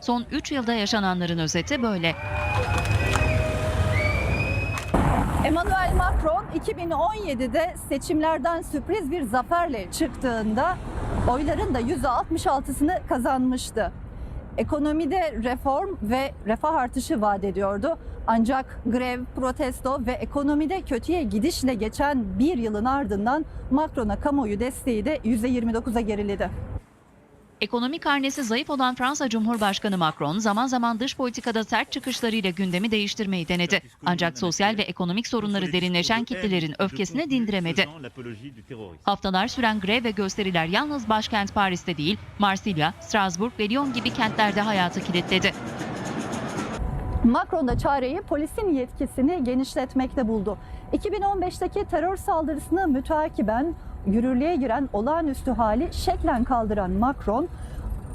Son 3 yılda yaşananların özeti böyle. Emmanuel Macron 2017'de seçimlerden sürpriz bir zaferle çıktığında oyların da %66'sını kazanmıştı. Ekonomide reform ve refah artışı vaat ediyordu. Ancak grev, protesto ve ekonomide kötüye gidişle geçen bir yılın ardından Macron'a kamuoyu desteği de %29'a geriledi. Ekonomik karnesi zayıf olan Fransa Cumhurbaşkanı Macron zaman zaman dış politikada sert çıkışlarıyla gündemi değiştirmeyi denedi. Ancak sosyal ve ekonomik sorunları derinleşen kitlelerin öfkesini dindiremedi. Haftalar süren grev ve gösteriler yalnız başkent Paris'te değil, Marsilya, Strasbourg ve Lyon gibi kentlerde hayatı kilitledi. Macron da çareyi polisin yetkisini genişletmekte buldu. 2015'teki terör saldırısını müteakiben yürürlüğe giren olağanüstü hali şeklen kaldıran Macron,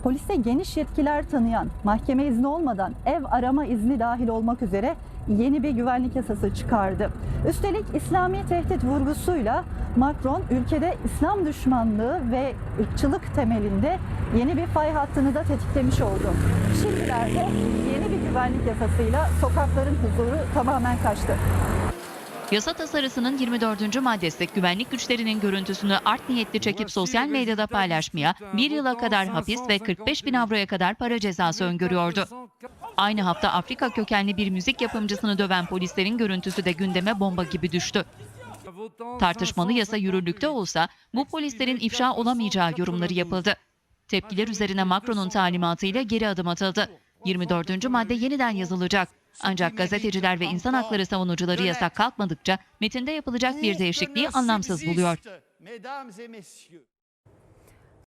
polise geniş yetkiler tanıyan, mahkeme izni olmadan ev arama izni dahil olmak üzere yeni bir güvenlik yasası çıkardı. Üstelik İslami tehdit vurgusuyla Macron ülkede İslam düşmanlığı ve ırkçılık temelinde yeni bir fay hattını da tetiklemiş oldu. Şimdilerde yeni bir güvenlik yasasıyla sokakların huzuru tamamen kaçtı. Yasa tasarısının 24. maddesi güvenlik güçlerinin görüntüsünü art niyetli çekip sosyal medyada paylaşmaya bir yıla kadar hapis ve 45 bin avroya kadar para cezası öngörüyordu. Aynı hafta Afrika kökenli bir müzik yapımcısını döven polislerin görüntüsü de gündeme bomba gibi düştü. Tartışmalı yasa yürürlükte olsa bu polislerin ifşa olamayacağı yorumları yapıldı. Tepkiler üzerine Macron'un talimatıyla geri adım atıldı. 24. madde yeniden yazılacak. Ancak gazeteciler ve insan hakları savunucuları yasak kalkmadıkça metinde yapılacak bir değişikliği anlamsız buluyor.